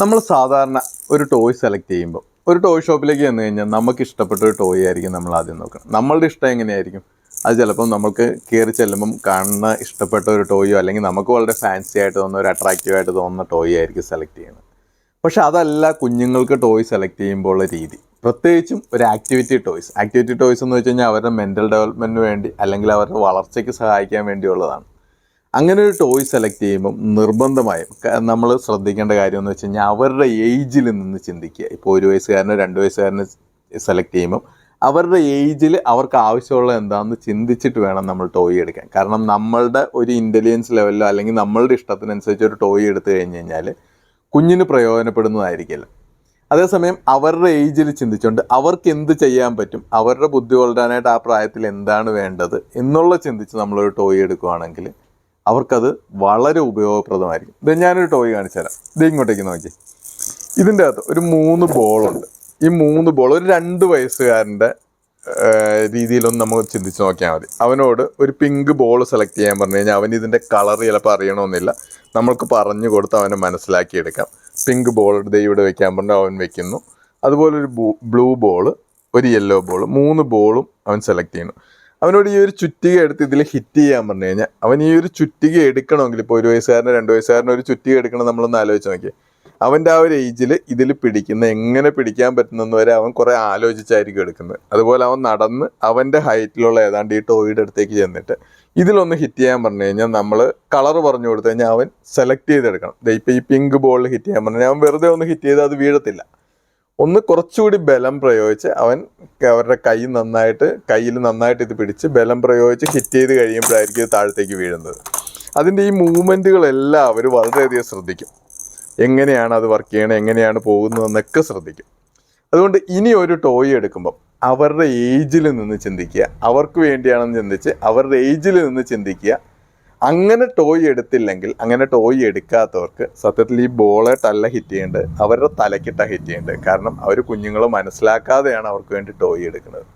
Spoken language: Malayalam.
നമ്മൾ സാധാരണ ഒരു ടോയ് സെലക്ട് ചെയ്യുമ്പോൾ ഒരു ടോയ് ഷോപ്പിലേക്ക് ചെന്ന് കഴിഞ്ഞാൽ നമുക്ക് ഇഷ്ടപ്പെട്ട ഒരു ടോയ് ആയിരിക്കും നമ്മൾ ആദ്യം നോക്കണം. നമ്മളുടെ ഇഷ്ടം എങ്ങനെയായിരിക്കും? അത് ചിലപ്പം നമുക്ക് കയറി ചെല്ലുമ്പം കാണുന്ന ഇഷ്ടപ്പെട്ട ഒരു ടോയോ അല്ലെങ്കിൽ നമുക്ക് വളരെ ഫാൻസി ആയിട്ട് തോന്നുന്ന ഒരു അട്രാക്റ്റീവ് ആയിട്ട് തോന്നുന്ന ടോയ് ആയിരിക്കും സെലക്ട് ചെയ്യുന്നത്. പക്ഷെ അതല്ല കുഞ്ഞുങ്ങൾക്ക് ടോയ് സെലക്ട് ചെയ്യുമ്പോൾ ഉള്ള രീതി. പ്രത്യേകിച്ചും ഒരു ആക്ടിവിറ്റി ടോയ്സ് ആക്ടിവിറ്റി ടോയ്സ് എന്ന് വെച്ച് കഴിഞ്ഞാൽ അവരുടെ മെന്റൽ ഡെവലപ്മെന്റിന് വേണ്ടി അല്ലെങ്കിൽ അവരുടെ വളർച്ചയ്ക്ക് സഹായിക്കാൻ വേണ്ടിയുള്ളതാണ്. അങ്ങനെ ഒരു ടോയ് സെലക്ട് ചെയ്യുമ്പം നിർബന്ധമായും നമ്മൾ ശ്രദ്ധിക്കേണ്ട കാര്യം എന്ന് വെച്ച് കഴിഞ്ഞാൽ അവരുടെ ഏജിൽ നിന്ന് ചിന്തിക്കുക. ഇപ്പോൾ ഒരു വയസ്സുകാരനോ രണ്ട് വയസ്സുകാരനോ സെലക്ട് ചെയ്യുമ്പം അവരുടെ ഏജിൽ അവർക്ക് ആവശ്യമുള്ള എന്താണെന്ന് ചിന്തിച്ചിട്ട് വേണം നമ്മൾ ടോയ് എടുക്കാൻ. കാരണം നമ്മളുടെ ഒരു ഇന്റലിജൻസ് ലെവലിലോ അല്ലെങ്കിൽ നമ്മളുടെ ഇഷ്ടത്തിനനുസരിച്ച് ഒരു ടോയ് എടുത്തു കഴിഞ്ഞ് കഴിഞ്ഞാൽ കുഞ്ഞിന് പ്രയോജനപ്പെടുന്നതായിരിക്കില്ല. അതേസമയം അവരുടെ ഏജിൽ ചിന്തിച്ചുകൊണ്ട് അവർക്ക് എന്ത് ചെയ്യാൻ പറ്റും അവരുടെ ബുദ്ധി വളരാനായിട്ട് ആ പ്രായത്തിൽ എന്താണ് വേണ്ടത് എന്നുള്ള ചിന്തിച്ച് നമ്മളൊരു ടോയ് എടുക്കുകയാണെങ്കിൽ അവർക്കത് വളരെ ഉപയോഗപ്രദമായിരിക്കും. ഇത് ഞാനൊരു ടോയ് കാണിച്ചു തരാം ഇത് ഇങ്ങോട്ടേക്ക് നോക്കി. ഇതിന്റെ അകത്ത് ഒരു മൂന്ന് ബോളുണ്ട്. ഈ മൂന്ന് ബോൾ ഒരു രണ്ട് വയസ്സുകാരന്റെ രീതിയിലൊന്നും നമുക്ക് ചിന്തിച്ച് നോക്കിയാൽ മതി. അവനോട് ഒരു പിങ്ക് ബോൾ സെലക്ട് ചെയ്യാൻ പറഞ്ഞു കഴിഞ്ഞാൽ അവൻ ഇതിന്റെ കളർ ചിലപ്പോൾ അറിയണമെന്നില്ല. നമ്മൾക്ക് പറഞ്ഞു കൊടുത്ത് അവനെ മനസ്സിലാക്കിയെടുക്കാം. പിങ്ക് ബോൾ എടുത്ത് ഇവിടെ വെക്കാൻ പറഞ്ഞു അവൻ വെക്കുന്നു. അതുപോലെ ഒരു ബ്ലൂ ബോൾ ഒരു യെല്ലോ ബോൾ മൂന്ന് ബോളും അവൻ സെലക്ട് ചെയ്യുന്നു. അവനോട് ഈ ഒരു ചുറ്റിക എടുത്ത് ഇതിൽ ഹിറ്റ് ചെയ്യാൻ പറഞ്ഞു കഴിഞ്ഞാൽ അവൻ ഈ ഒരു ചുറ്റിക എടുക്കണമെങ്കിൽ ഇപ്പോൾ ഒരു വയസ്സുകാരന് രണ്ട് വയസ്സുകാരന് ഒരു ചുറ്റിക എടുക്കണം നമ്മളൊന്ന് ആലോചിച്ച് നോക്കി അവന്റെ ആ ഒരു ഏജിൽ ഇതിൽ പിടിക്കുന്ന എങ്ങനെ പിടിക്കാൻ പറ്റുന്നെന്ന് വരെ അവൻ കുറേ ആലോചിച്ചായിരിക്കും എടുക്കുന്നത്. അതുപോലെ അവൻ നടന്ന് അവന്റെ ഹൈറ്റിലുള്ള ഏതാണ്ട് ഈ ടോയുടെ അടുത്തേക്ക് ചെന്നിട്ട് ഇതിലൊന്ന് ഹിറ്റ് ചെയ്യാൻ പറഞ്ഞു കഴിഞ്ഞാൽ നമ്മൾ കളർ പറഞ്ഞു കൊടുത്തു കഴിഞ്ഞാൽ അവൻ സെലക്ട് ചെയ്തെടുക്കണം. ഇപ്പം ഈ പിങ്ക് ബോളിൽ ഹിറ്റ് ചെയ്യാൻ പറഞ്ഞു അവൻ വെറുതെ ഒന്ന് ഹിറ്റ് ചെയ്താൽ അത് വീഴത്തില്ല. ഒന്ന് കുറച്ചുകൂടി ബലം പ്രയോഗിച്ച് അവൻ അവരുടെ കൈ നന്നായിട്ട് കയ്യിൽ നന്നായിട്ട് ഇത് പിടിച്ച് ബലം പ്രയോഗിച്ച് ഹിറ്റ് ചെയ്ത് കഴിയുമ്പോഴായിരിക്കും ഇത് താഴത്തേക്ക് വീഴുന്നത്. അതിന്റെ ഈ മൂവ്മെന്റുകളെല്ലാം അവർ വളരെയധികം ശ്രദ്ധിക്കും. എങ്ങനെയാണ് അത് വർക്ക് ചെയ്യണത് എങ്ങനെയാണ് പോകുന്നതെന്നൊക്കെ ശ്രദ്ധിക്കും. അതുകൊണ്ട് ഇനി ഒരു ടോയ് എടുക്കുമ്പം അവരുടെ ഏജിൽ നിന്ന് ചിന്തിക്കുക. അവർക്ക് വേണ്ടിയാണെന്ന് ചിന്തിച്ച് അവരുടെ ഏജിൽ നിന്ന് ചിന്തിക്കുക. അങ്ങനെ ടോയ് എടുത്തില്ലെങ്കിൽ അങ്ങനെ ടോയ് എടുക്കാത്തവർക്ക് സത്യത്തിൽ ഈ ബോളായിട്ടല്ല ഹിറ്റ് ചെയ്യേണ്ടത് അവരുടെ തലക്കിട്ട ഹിറ്റ് ചെയ്യേണ്ടത്. കാരണം അവർ കുഞ്ഞുങ്ങൾ മനസ്സിലാക്കാതെയാണ് അവർക്ക് വേണ്ടി ടോയ് എടുക്കുന്നത്.